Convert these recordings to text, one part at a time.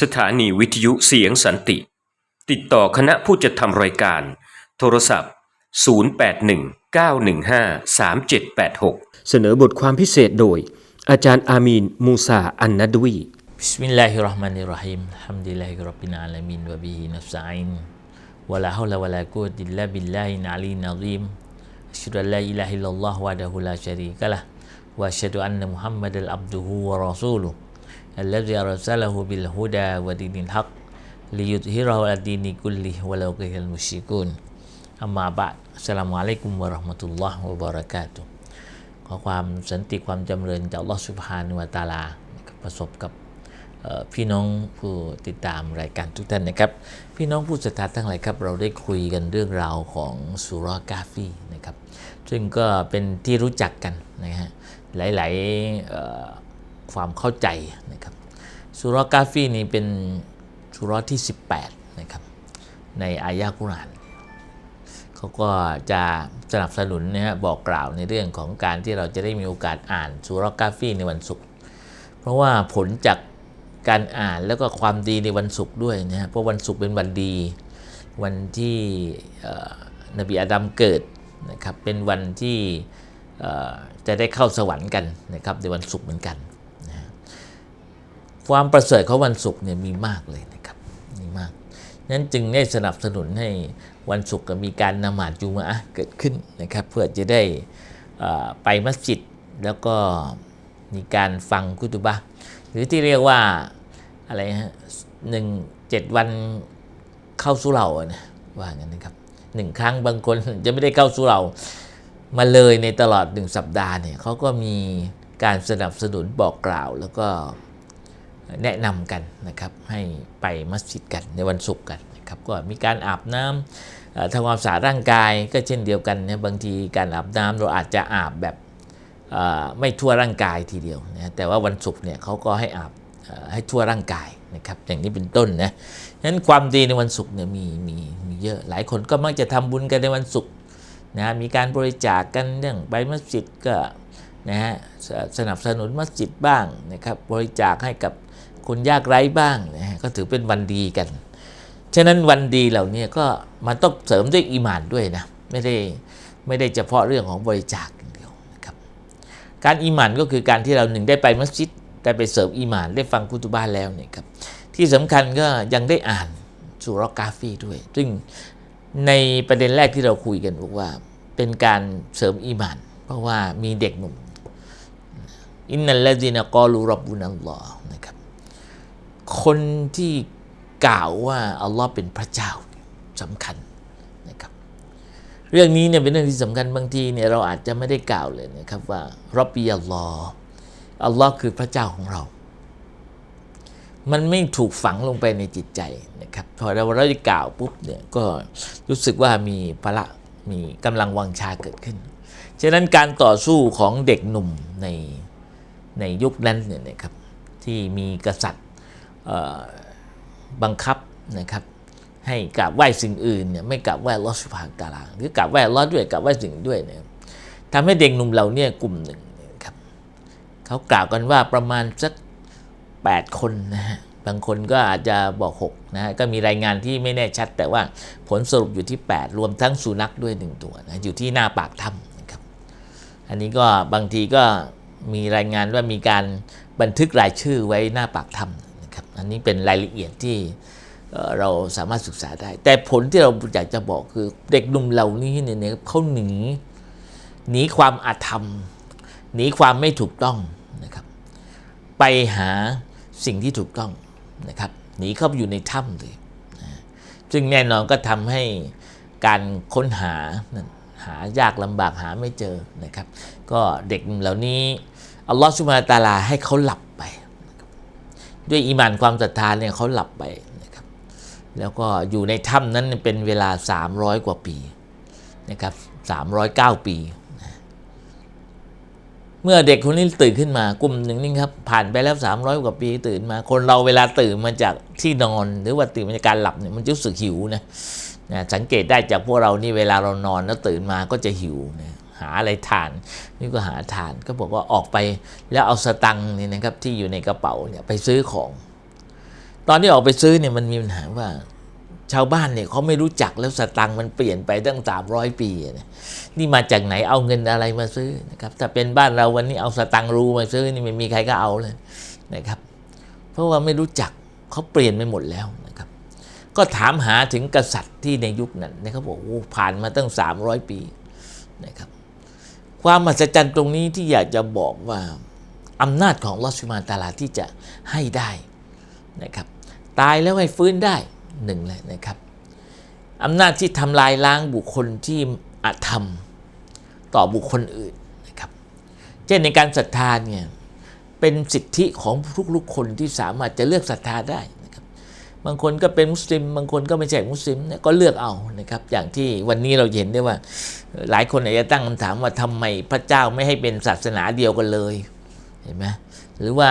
สถานีวิทยุเสียงสันติ ติดต่อคณะผู้จัดทำรายการ โทรศัพท์ 0819153786 เสนอบทความพิเศษโดย อาจารย์อามีน มูซา อันนัดวี Bismillahirrahmanirrahim. Alhamdulillahirabbil alamin wa bihi nasta'in. Wa la haula wa la quwwata illa billahi al-aliyyil azim. Asyhadu an la ilaha illallah wahdahu la syarika lah wa asyhadu anna Muhammadal abduhu wa rasuluh. Alladzi arsalahu bil huda wa dinil haq liyudhhirahu 'ala dini kullih walau karihal musyrikun. Amma ba'd. Assalamualaikum warahmatullahi wabarakatuh. ขอความสันติความจำเริญจากลอสุบฮานุวะตาลาประสบกับพี่น้องผู้ติดตามรายการทุกท่านนะครับ พี่น้องผู้ศรัทธาทั้งหลายครับ เราได้คุยกันเรื่องราวของสุรากาฟีนะครับ ซึ่งก็เป็นที่รู้จักกันนะฮะหลายๆ ความเข้าใจนะครับสุรกาฟีนี่เป็นสุรที่ 18นะครับในอายะกุรานเขาก็จะสนับสนุนนะฮะบอกกล่าวในเรื่องของการที่เราจะได้มีโอกาสอ่านสุรกาฟีในวันศุกร์เพราะว่าผลจากการอ่านแล้วก็ความดีในวันศุกร์ด้วยนะฮะเพราะวันศุกร์เป็นวันดีวันที่นบีอาดัมเกิดนะครับเป็นวันที่จะได้เข้าสวรรค์กันนะครับในวันศุกร์เหมือนกัน ความประเสริฐของวันศุกร์เนี่ยมีมากเลยนะครับมีมากนั้นจึงได้สนับสนุนให้วันศุกร์มีการนมาดจุมะเกิดขึ้นนะครับ เพื่อจะได้ไปมัสยิดแล้วก็มีการฟังกุตุบะหรือที่เรียกว่าอะไรฮะหนึ่งเจ็ดวันเข้าสุเหร่านะว่างั้นนะครับหนึ่งครั้งบางคนจะไม่ได้เข้าสุเหร่ามาเลยในตลอดหนึ่งสัปดาห์เนี่ยเขาก็มีการสนับสนุนบอกกล่าวแล้วก็ แนะนำกันนะครับให้ไปมัสยิดกันในวันศุกร์กันนะครับก็มีการอาบน้ำทำความสะอาดร่างกายก็เช่นเดียวกันนะบางทีการอาบน้ำเราอาจจะอาบแบบไม่ทั่วร่างกายทีเดียวนะแต่ว่าวันศุกร์เนี่ยเขาก็ให้อาบให้ทั่วร่างกายนะครับอย่างนี้เป็นต้นนะฉะนั้นความดีในวันศุกร์เนี่ยมีมีมีเยอะหลายคนก็มักจะทำบุญกันในวันศุกร์นะมีการบริจาคกันเรื่องไปมัสยิดก็นะฮะสนับสนุนมัสยิดบ้างนะครับบริจาคให้กับ คนยากไร้บ้างนะฮะก็ถือเป็นวันดีกัน ฉะนั้นวันดีเหล่านี้ก็มันต้องเสริมด้วยอีมานด้วยนะไม่ได้ไม่ได้เฉพาะเรื่องของบริจาคอย่างเดียวนะครับการอีมานก็คือการที่เราหนึ่งได้ไปมัสยิดได้ไปเสริมอีมานได้ฟังกุตุบ้านแล้วเนี่ยครับที่สำคัญก็ยังได้อ่านสุรกาฟีด้วย ซึ่งในประเด็นแรกที่เราคุยกันบอกว่าเป็นการเสริมอีมาน เพราะว่ามีเด็กหนุ่มอินนัลลดีนกอลูรับบุนัลลอฮ์นะครับ คนที่กล่าวว่าอัลลอฮ์เป็นพระเจ้าสำคัญนะครับ เรื่องนี้เนี่ยเป็นเรื่องที่สำคัญบางทีเนี่ยเราอาจจะไม่ได้กล่าวเลยนะครับว่ารับบีอัลลอฮ์อัลลอฮ์คือพระเจ้าของเรา มันไม่ถูกฝังลงไปในจิตใจนะครับพอเราเราจะกล่าวปุ๊บเนี่ยก็รู้สึกว่ามีพละมีกำลังวังชาเกิดขึ้น ฉะนั้นการต่อสู้ของเด็กหนุ่มในในยุคนั้นเนี่ยนะครับที่มีกษัตริย์ บังคับนะครับให้กราบไหว้สิ่งอื่นเนี่ยไม่กราบไหว้อัลอสุบฮานตาลาหรือกราบไหว้อัลอด้วยกราบไหว้สิ่งด้วยเนี่ยทำให้เด็กหนุ่มเหล่าเนี้กลุ่มหนึ่งนยครับเขากล่าวกันว่าประมาณสัก 8 คนนะฮะบางคนก็อาจจะบอก6นะฮะก็มีรายงานที่ไม่แน่ชัด แต่ว่าผลสรุปอยู่ที่ 8 รวมทั้งสุนัขด้วยหนึ่งตัวนะอยู่ที่หน้าปากถ้ำนะครับอันนี้ก็บางทีก็มีรายงานว่ามีการบันทึกรายชื่อไว้หน้าปากถ้ำ ครับ อันนี้เป็นรายละเอียดที่เราสามารถศึกษาได้ แต่ผลที่เราอยากจะบอกคือเด็กหนุ่มเหล่านี้เนี่ยเขาหนีหนีความอาธรรม หนีความไม่ถูกต้องนะครับ ไปหาสิ่งที่ถูกต้องนะครับหนีเข้าไปอยู่ในถ้ำเลยซึ่งแน่นอนก็ทำให้การค้นหาหายากลำบากหาไม่เจอนะครับ ก็เด็กเหล่านี้อัลลอฮฺสุบฮานตาลาให้เขาหลับไป ด้วยอีหมานความศรัทธาเนี่ยเขาหลับไปนะครับแล้วก็อยู่ในถ้ำนั้นเป็นเวลา 300 กว่าปีนะครับ309 ปี เมื่อเด็กคนนี้ตื่นขึ้นมากลุ่มหนึ่งนี่ครับผ่านไปแล้ว 300 กว่าปีตื่นมา คนเราเวลาตื่นมาจากที่นอน หรือว่าตื่นมาจากการหลับเนี่ยมันจะรู้สึกหิวนะนะสังเกตได้จากพวกเรานี่เวลาเรานอนแล้วตื่นมาก็จะหิวนะ หาอะไรทาน นี่ก็หาทานก็บอกว่าออกไปแล้วเอาสตังค์นี่นะครับที่อยู่ในกระเป๋าเนี่ยไปซื้อของ ตอนที่ออกไปซื้อเนี่ยมันมีปัญหาว่าชาวบ้านเนี่ยเขาไม่รู้จักแล้วสตังค์มันเปลี่ยนไปตั้งสามร้อยปีนะนี่มาจากไหนเอาเงินอะไรมาซื้อนะครับถ้าเป็นบ้านเราวันนี้เอาสตังค์รูมาซื้อนี่ไม่มีใครก็เอาเลยนะครับ เพราะว่าไม่รู้จักเขาเปลี่ยนไปหมดแล้วนะครับ ก็ถามหาถึงกษัตริย์ที่ในยุคนั้นนะครับบอกโอ้ผ่านมาตั้ง 300 ปีนะครับ ความมหัศจรรย์ตรงนี้ที่อยากจะบอกว่าอำนาจของลอสมาตาลาที่จะให้ได้นะครับตายแล้วให้ฟื้นได้หนึ่งเลยนะครับอำนาจที่ทำลายล้างบุคคลที่อาธรรมต่อบุคคลอื่นนะครับเช่นในการศรัทธาเนี่ยเป็นสิทธิของทุกๆคนที่สามารถจะเลือกศรัทธาได้ บางคนก็เป็นมุสลิม บางคนก็ไม่ใช่มุสลิมเนี่ยก็เลือกเอานะครับ อย่างที่วันนี้เราเห็นได้ว่า หลายคนอาจจะตั้งคำถามว่าทำไมพระเจ้าไม่ให้เป็นศาสนาเดียวกันเลยเห็นไหมหรือว่า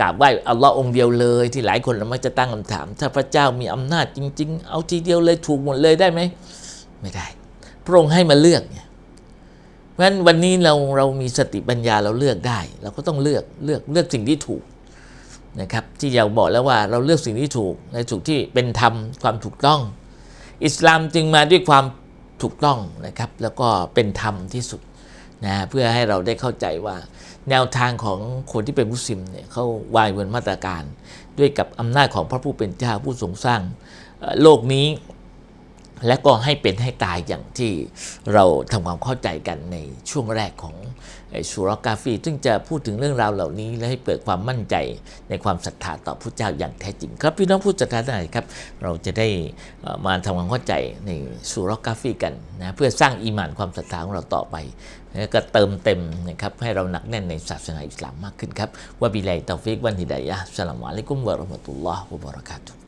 กราบไหว้อัลลอฮ์องเดียวเลย ที่หลายคนเรามักจะตั้งคำถาม ถ้าพระเจ้ามีอำนาจจริง ๆ เอาทีเดียวเลยถูกหมดเลยได้ไหมไม่ได้ พระองค์ให้มาเลือกเนี่ยเพราะฉะนั้นวันนี้เราเรามีสติปัญญาเราเลือกได้ เราก็ต้องเลือกเลือกเลือกสิ่งที่ถูก นะครับที่เราบอกแล้วว่าเราเลือกสิ่งที่ถูกในถูกที่เป็นธรรมความถูกต้อง อิสลามจึงมาด้วยความถูกต้องนะครับแล้วก็เป็นธรรมที่สุดนะเพื่อให้เราได้เข้าใจว่า แนวทางของคนที่เป็นมุสลิมเนี่ยเขาวางบนมาตรการ ด้วยกับอำนาจของพระผู้เป็นเจ้าผู้ทรงสร้างโลกนี้ และก็ให้เป็นให้ตายอย่างที่เราทำความเข้าใจกันในช่วงแรกของสุรกาฟีซึ่งจะพูดถึงเรื่องราวเหล่านี้และให้เกิดความมั่นใจในความศรัทธาต่อพระเจ้าอย่างแท้จริง ครับพี่น้องผู้ศรัทธาทั้งหลายครับ เราจะได้มาทำความเข้าใจในสุรกาฟีกันนะเพื่อสร้างอีหมานความศรัทธาของเราต่อไปแล้วก็เติมเต็มนะครับให้เราหนักแน่นในศาสนาอิสลามมากขึ้นครับว่าบิไลตอฟิกวันฮิดายะสลามอะลัยกุมวะราะห์มะตุลลอฮ์วะบะเราะกาตุ